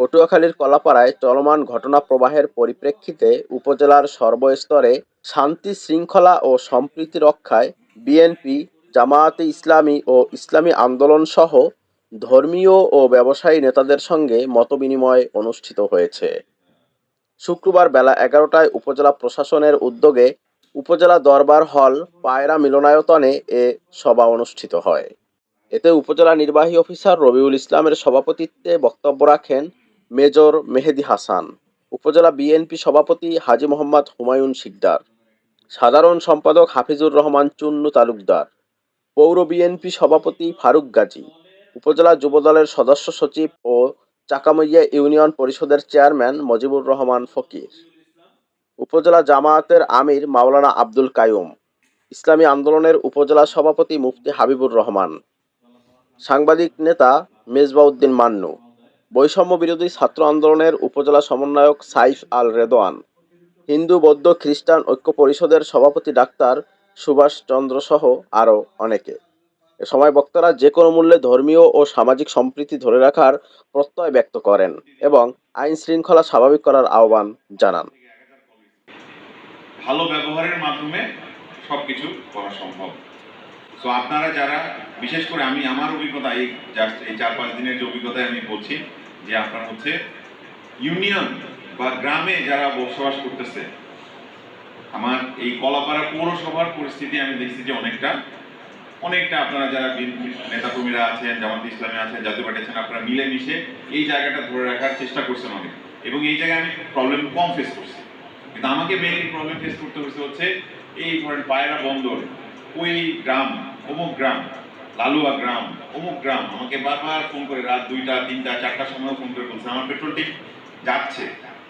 পটুয়াখালীর কলাপাড়ায় চলমান ঘটনা প্রবাহের পরিপ্রেক্ষিতে উপজেলার সর্বস্তরে শান্তি শৃঙ্খলা ও সম্প্রীতি রক্ষায় বিএনপি, জামায়াতে ইসলামী ও ইসলামী আন্দোলন সহ ধর্মীয় ও ব্যবসায়ী নেতাদের সঙ্গে মতবিনিময় অনুষ্ঠিত হয়েছে। শুক্রবার বেলা এগারোটায় উপজেলা প্রশাসনের উদ্যোগে উপজেলা দরবার হল পায়রা মিলনায়তনে এ সভা অনুষ্ঠিত হয়। এতে উপজেলা নির্বাহী অফিসার রবিউল ইসলামের সভাপতিত্বে বক্তব্য রাখেন মেজর মেহেদি হাসান। উপজেলা বিএনপি সভাপতি হাজী মোহাম্মদ হুমায়ুন শিকদার। সাধারণ সম্পাদক হাফিজুর রহমান চুন্নু তালুকদার। পৌর বিএনপি সভাপতি ফারুক গাজী। উপজেলা যুবদলের সদস্য সচিব ও চাকামইয়া ইউনিয়ন পরিষদের চেয়ারম্যান মজিবুর রহমান ফকির। উপজেলা জামায়াতের আমির মাওলানা আব্দুল কায়ুম ইসলামী আন্দোলনের উপজেলা সভাপতি মুফতি হাবিবুর রহমান। সাংবাদিক নেতা মেজবাউদ্দিন মান্নু। বৈষম্য বিরোধী ছাত্র আন্দোলনের উপজেলা সমন্বয়ক সাইফ আল রেদওয়ান, হিন্দু, বৌদ্ধ, খ্রিস্টান ঐক্য পরিষদের সভাপতি ডাক্তার সুভাষ চন্দ্র সহ আরও অনেকে। এ সময় বক্তারা যে কোনো মূল্যে ধর্মীয় ও সামাজিক সম্প্রীতি ধরে রাখার প্রত্যয় ব্যক্ত করেন এবং আইন শৃঙ্খলা স্বাভাবিক করার আহ্বান জানান। ভালো ব্যবহারের মাধ্যমে সব কিছু করা সম্ভব। সো আপনারা যারা, বিশেষ করে আমি, আমার অভিজ্ঞতা এই চার পাঁচ দিনের যে অভিজ্ঞতায় আমি বলছি যে আপনার হচ্ছে ইউনিয়ন বা গ্রামে যারা বসবাস করতেছে, আমার এই কলাপাড়া পৌরসভার পরিস্থিতি আমি দেখছি যে অনেকটা অনেকটা আপনারা যারা নেতাকর্মীরা আছেন, জামাত ইসলামী আছেন, জাতীয় পার্টি আছেন, আপনারা মিলেমিশে এই জায়গাটা ধরে রাখার চেষ্টা করছেন অনেক। এবং এই জায়গায় আমি প্রবলেম কম ফেস করছি। কিন্তু আমাকে মেইনলি প্রবলেম ফেস করতে হয়েছে হচ্ছে এই ধরেন পায়রা বন্দর, ওই গ্রাম, অমুক গ্রাম লালুয়া গ্রাম, অমুক গ্রাম, আমাকে বারবার ফোন করে, রাত দুইটা, তিনটা, চারটার সময় ফোন করে বলছে, আমার পেট্রোল ঠিক যাচ্ছে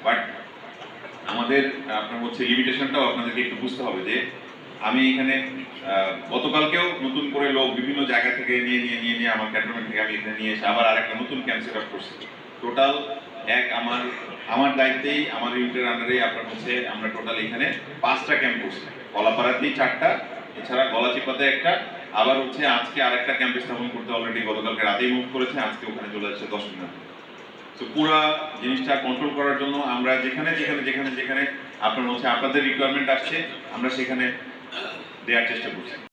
বাট আমাদের, আপনার হচ্ছে লিমিটেশনটাও আপনাদেরকে একটু বুঝতে হবে যে, আমি এখানে গতকালকেও নতুন করে লোক বিভিন্ন জায়গা থেকে নিয়ে নিয়ে নিয়ে নিয়ে আমার ক্যান্টনমেন্ট থেকে আমি এখানে নিয়ে এসে আবার আরেকটা নতুন ক্যাম্প সেট আপ করছি। টোটাল এক আমার আমার দায়িত্বেই, আমার ইউনিটের আন্ডারে আপনার হচ্ছে, আমরা টোটাল এখানে পাঁচটা ক্যাম্প করছি। কলাপাড়াতেই চারটা, এছাড়া গলাচিপাতে একটা আবার হচ্ছে আজকে আরেকটা ক্যাম্প স্থাপন করতে অলরেডি গতকালকে রাতেই মুভ করেছে, আজকে ওখানে চলে যাচ্ছে দশ মিনিট তো পুরো জিনিসটা কন্ট্রোল করার জন্য আমরা যেখানে যেখানে যেখানে যেখানে আপনার হচ্ছে আপনাদের রিকোয়ারমেন্ট আসছে, আমরা সেখানে দেওয়ার চেষ্টা করছি।